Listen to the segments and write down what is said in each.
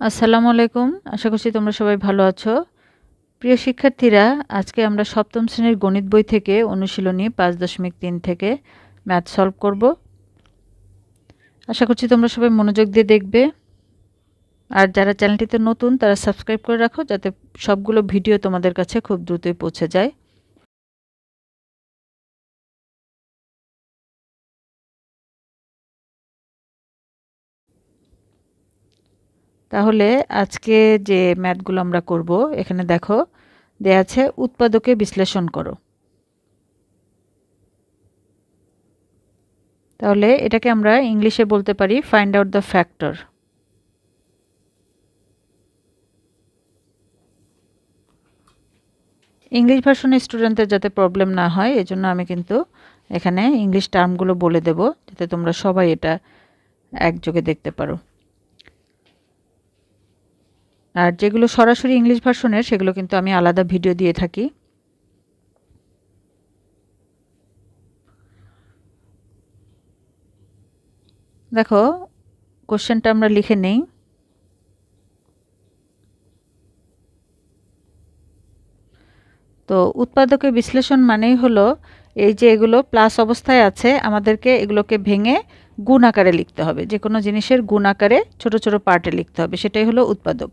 আসসালামু আলাইকুম। আশা করছি তোমরা সবাই ভালো আছো। প্রিয় শিক্ষার্থীরা, আজকে আমরা সপ্তম শ্রেণির গণিত বই থেকে অনুশীলনী পাঁচ দশমিক তিন থেকে ম্যাথ সলভ করব। আশা করছি তোমরা সবাই মনোযোগ দিয়ে দেখবে। আর যারা চ্যানেলটিতে নতুন, তারা সাবস্ক্রাইব করে রাখো যাতে সবগুলো ভিডিও তোমাদের কাছে খুব দ্রুতই পৌঁছে যায়। তাহলে আজকে যে ম্যাথগুলো আমরা করব, এখানে দেখো, দেয়া আছে উৎপাদকে বিশ্লেষণ করো। তাহলে এটাকে আমরা ইংলিশে বলতে পারি find out the factor English ভার্সনের স্টুডেন্টদের যাতে প্রবলেম না হয়, এজন্য আমি কিন্তু এখানে ইংলিশ টার্মগুলো বলে দেব, যাতে তোমরা সবাই এটা একযোগে দেখতে পারো। আর যেগুলো সরাসরি ইংলিশ ভার্সনের সেগুলো কিন্তু আমি আলাদা ভিডিও দিয়ে থাকি। দেখো কোশ্চেনটা আমরা লিখে নেই। তো উৎপাদকের বিশ্লেষণ মানেই হলো, এই যে এগুলো প্লাস অবস্থায় আছে, আমাদেরকে এগুলোকে ভেঙে গুণ আকারে লিখতে হবে। যে কোনো জিনিসের গুণ আকারে ছোট ছোট পার্টে লিখতে হবে। সেটাই হলো উৎপাদক।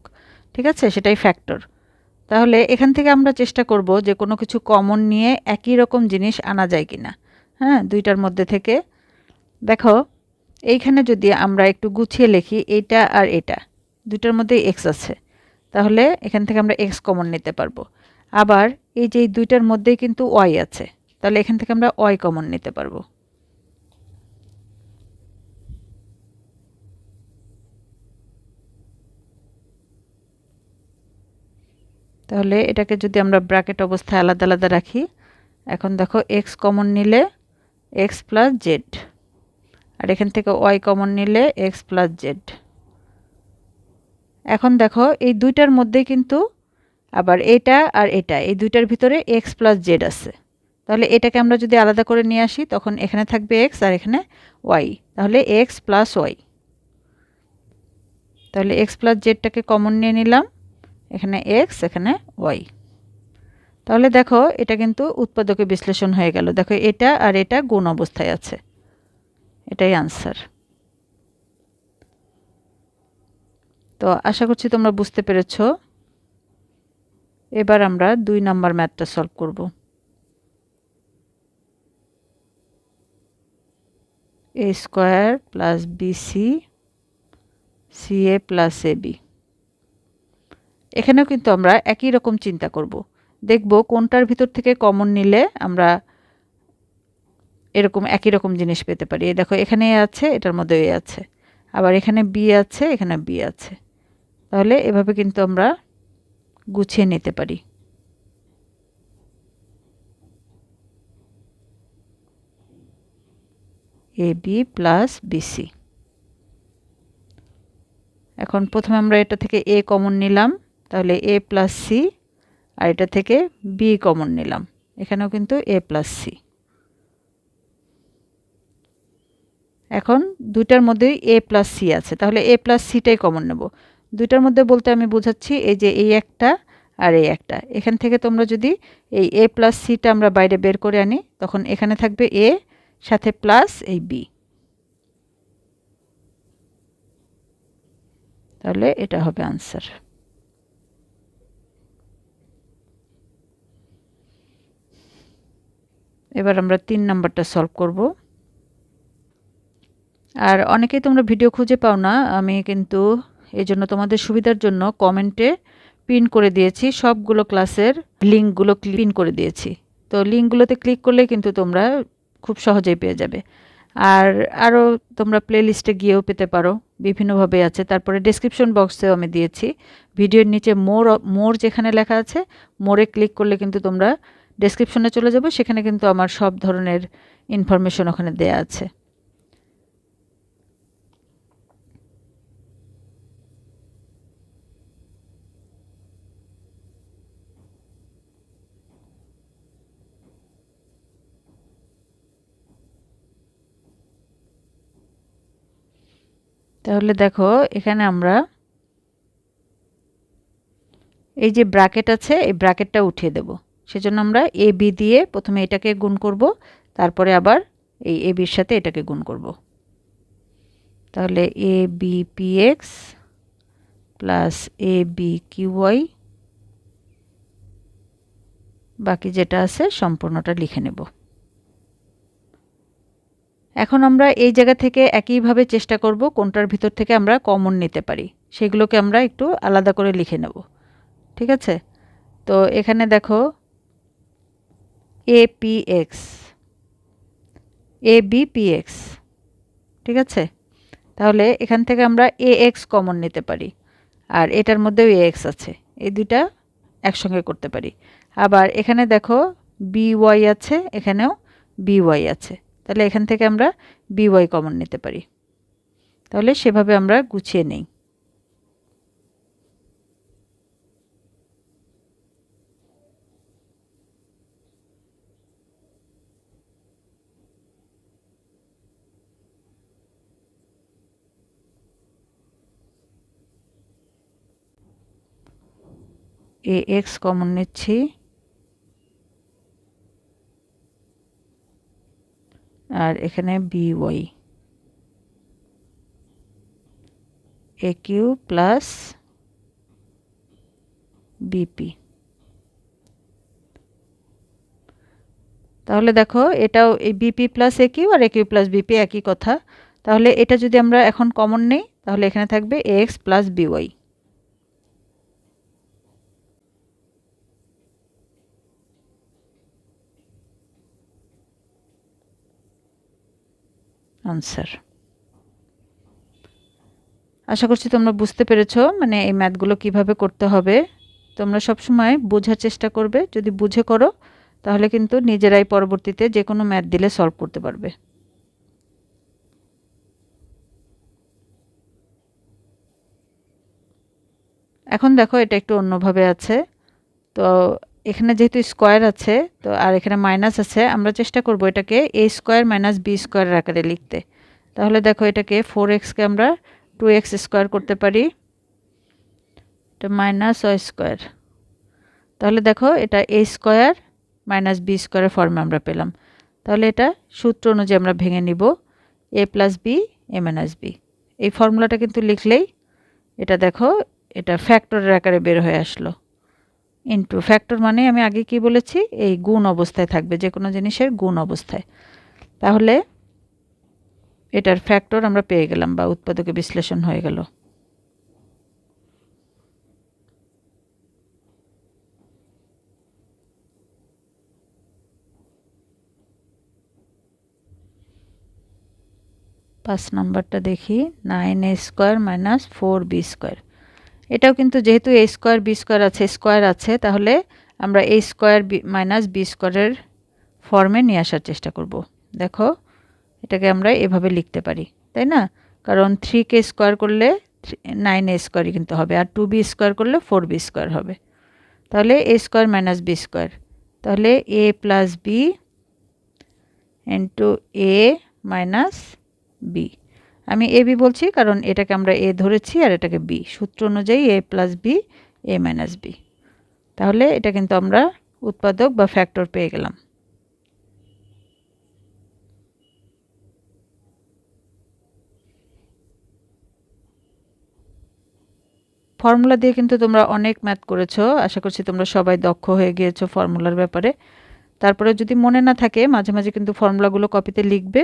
ঠিক আছে? সেটাই ফ্যাক্টর তাহলে এখান থেকে আমরা চেষ্টা করব যে কোনো কিছু কমন নিয়ে একই রকম জিনিস আনা যায় কি না হ্যাঁ? দুইটার মধ্যে থেকে। দেখো, এইখানে যদি আমরা একটু গুছিয়ে লিখি, এইটা আর এটা। দুইটার মধ্যে এক্স আছে। তাহলে এখান থেকে আমরা এক্স কমন নিতে পারব। আবার এই যে দুইটার মধ্যেই কিন্তু ওয়াই আছে। তাহলে এখান থেকে আমরা ওয়াই কমন নিতে পারব। তাহলে এটাকে যদি আমরা ব্র্যাকেট অবস্থায় আলাদা আলাদা রাখি, এখন দেখো এক্স কমন নিলে এক্স প্লাস জেড আর এখান থেকে ওয়াই কমন নিলে এক্স প্লাস জেড এখন দেখো এই দুইটার মধ্যে কিন্তু আবার এটা আর এটা, এই দুইটার ভিতরে এক্স প্লাস জেড আছে। তাহলে এটাকে আমরা যদি আলাদা করে নিয়ে আসি, তখন এখানে থাকবে এক্স আর এখানে ওয়াই তাহলে এক্স প্লাস ওয়াই তাহলে এক্স প্লাস জেডটাকে কমন নিয়ে নিলাম। এখানে এক্স এখানে ওয়াই তাহলে দেখো, এটা কিন্তু উৎপাদকে বিশ্লেষণ হয়ে গেল। দেখো, এটা আর এটা গুণ অবস্থায় আছে। এটাই আনসার তো আশা করছি তোমরা বুঝতে পেরেছ। এবার আমরা দুই নাম্বার ম্যাথটা সলভ করব। A square plus BC C A plus A B এখানেও কিন্তু আমরা একই রকম চিন্তা করব। দেখব কোনটার ভিতর থেকে কমন নিলে আমরা এরকম একই রকম জিনিস পেতে পারি। দেখো, এখানে আছে, এটার মধ্যে এ আছে। আবার এখানে বি আছে, এখানে বি আছে। তাহলে এভাবে কিন্তু আমরা গুছিয়ে নিতে পারি। এ বি প্লাস বিসি এখন প্রথমে আমরা এটা থেকে এ কমন নিলাম। তাহলে এ প্লাস সি আর এটা থেকে বি কমন নিলাম। এখানেও কিন্তু এ প্লাস সি এখন দুইটার মধ্যেই এ প্লাস সি আছে। তাহলে এ প্লাস সিটাই কমন নেব। দুইটার মধ্যে বলতে আমি বোঝাচ্ছি এই যে এই একটা আর এই একটা। এখান থেকে তোমরা যদি এই এ প্লাস সিটা আমরা বাইরে বের করে আনি, তখন এখানে থাকবে এ সাথে প্লাস এই বি তাহলে এটা হবে আনসার এবার আমরা তিন নাম্বারটা সলভ করব। আর অনেকেই তোমরা ভিডিও খুঁজে পাও না, আমি কিন্তু এই জন্য তোমাদের সুবিধার জন্য কমেন্টে পিন করে দিয়েছি, সবগুলো ক্লাসের লিঙ্কগুলো পিন করে দিয়েছি। তো লিঙ্কগুলোতে ক্লিক করলে কিন্তু তোমরা খুব সহজেই পেয়ে যাবে। আর আরও তোমরা প্লে লিস্টে গিয়েও পেতে পারো, বিভিন্নভাবে আছে। তারপরে ডিসক্রিপশন বক্সেও আমি দিয়েছি। ভিডিওর নিচে মোর মোর যেখানে লেখা আছে মোরে ক্লিক করলে কিন্তু তোমরা ডেসক্রিপশনে চলে যাব, সেখানে কিন্তু আমার সব ধরনের ইনফরমেশন ওখানে দেয়া আছে। তাহলে দেখো, এখানে আমরা এই যে ব্র্যাকেট আছে, এই ব্র্যাকেটটা উঠিয়ে দেব। সেজন্য আমরা এ, বি দিয়ে প্রথমে এটাকে গুণ করব, তারপরে আবার এই এ, বির সাথে এটাকে গুণ করব। তাহলে A, B, P, X plus A, B, Q, Y বাকি যেটা আছে সম্পূর্ণটা লিখে নেব। এখন আমরা এই জায়গা থেকে একইভাবে চেষ্টা করব কোনটার ভিতর থেকে আমরা কমন নিতে পারি। সেগুলোকে আমরা একটু আলাদা করে লিখে নেব। ঠিক আছে? তো এখানে দেখো A P X A B P X ঠিক আছে? তাহলে এখান থেকে আমরা এ এক্স কমন নিতে পারি, আর এটার মধ্যেও এ এক্স আছে, এই দুইটা একসঙ্গে করতে পারি। আবার এখানে দেখো বি ওয়াই আছে, এখানেও বি ওয়াই আছে, তাহলে এখান থেকে আমরা বি ওয়াই কমন নিতে পারি। তাহলে সেভাবে আমরা গুছিয়ে নেই। এ এক্স কমন নিচ্ছি আর এখানে B Y A Q plus BP তাহলে দেখো, এটাও এই বিপি প্লাস এ কিউ আর এ কিউ প্লাস বিপি একই কথা। তাহলে এটা যদি আমরা এখন কমন নেই, তাহলে এখানে থাকবে A X plus BY answer আশা করছি তোমরা বুঝতে পেরেছ মানে এই ম্যাথগুলো কীভাবে করতে হবে। তোমরা সবসময় বোঝার চেষ্টা করবে, যদি বুঝে করো, তাহলে কিন্তু নিজেরাই পরবর্তীতে যে কোনো ম্যাথ দিলে সলভ করতে পারবে। এখন দেখো এটা একটু অন্যভাবে আছে। তো এখানে যেহেতু স্কোয়ার আছে, তো আর এখানে মাইনাস আছে, আমরা চেষ্টা করব এটাকে এ স্কোয়ার মাইনাস বি স্কোয়ারের আকারে লিখতে। তাহলে দেখো এটাকে ফোর এক্সকে আমরা টু এক্স স্কোয়ার করতে পারি। এটা মাইনাস ও স্কোয়ার। তাহলে দেখো এটা এ স্কোয়ার মাইনাস বি স্কোয়ারের ফর্মে আমরা পেলাম। তাহলে এটা সূত্র অনুযায়ী আমরা ভেঙে নিব A plus B A minus B এই ফর্মুলাটা কিন্তু লিখলেই এটা দেখো, এটা ফ্যাক্টরের আকারে বের হয়ে আসলো। ইন্টু ফ্যাক্টর মানে আমি আগে কি বলেছি? এই গুণ অবস্থায় থাকবে যে কোনো জিনিসের গুণ অবস্থায়। তাহলে এটার ফ্যাক্টর আমরা পেয়ে গেলাম বা উৎপাদকে বিশ্লেষণ হয়ে গেল। পাঁচ নাম্বারটা দেখি nine A square minus four B square এটাও কিন্তু যেহেতু এ স্কোয়ার বি স্কোয়ার আছে স্কোয়ার আছে, তাহলে আমরা A square B minus B স্কোয়ারের ফর্মে নিয়ে আসার চেষ্টা করব। দেখো, এটাকে আমরা এভাবে লিখতে পারি, তাই না? কারণ থ্রি কে স্কোয়ার করলে নাইন এ স্কোয়ারই কিন্তু হবে, আর টু বি স্কোয়ার করলে ফোর বি স্কোয়ার হবে। তাহলে A square minus B square তাহলে A plus B into A minus B আমি এ, বি বলছি কারণ এটাকে আমরা এ ধরেছি আর এটাকে বি। সূত্র অনুযায়ী A plus B A minus B তাহলে এটা কিন্তু আমরা উৎপাদক বা ফ্যাক্টর পেয়ে গেলাম। ফর্মুলা দিয়ে কিন্তু তোমরা অনেক ম্যাথ করেছ। আশা করছি তোমরা সবাই দক্ষ হয়ে গিয়েছো ফর্মুলার ব্যাপারে। তারপরে যদি মনে না থাকে, মাঝে মাঝে কিন্তু ফর্মুলাগুলো কপিতে লিখবে।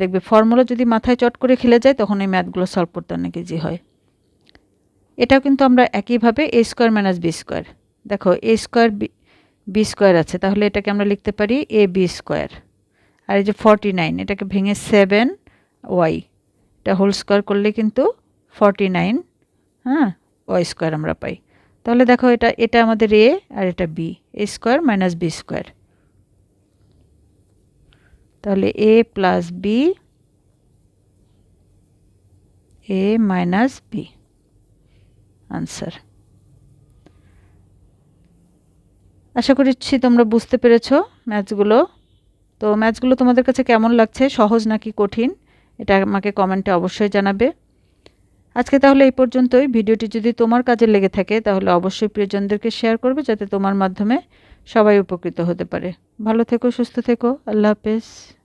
দেখবে ফর্মুলা যদি মাথায় চট করে খেলে যায়, তখন এই ম্যাথগুলো সলভ করতে অনেক ইজি হয়। এটাও কিন্তু আমরা একইভাবে A square minus B square দেখো এ স্কোয়ার বি স্কোয়ার আছে, তাহলে এটাকে আমরা লিখতে পারি এ বি স্কোয়ার আর এই যে ফর্টি নাইন এটাকে ভেঙে সেভেন ওয়াই এটা হোল স্কোয়ার করলে কিন্তু ফর্টি নাইন হ্যাঁ ওয়াই স্কোয়ার আমরা পাই। তাহলে দেখো এটা এটা আমাদের এ আর এটা B A square minus B square তাহলে A plus B A minus B answer আশা করছি তোমরা বুঝতে পেরেছ ম্যাথসগুলো। তো ম্যাথসগুলো তোমাদের কাছে কেমন লাগছে? সহজ নাকি কঠিন? এটা আমাকে কমেন্টে অবশ্যই জানাবে। আজকে তাহলে এই পর্যন্তই। ভিডিওটি যদি তোমার কাজে লেগে থাকে, তাহলে অবশ্যই প্রিয়জনদেরকে শেয়ার করবে যাতে তোমার মাধ্যমে সবাই উপকৃত হতে পারে। ভালো থেকো, সুস্থ থেকো। আল্লাহ হাফেজ।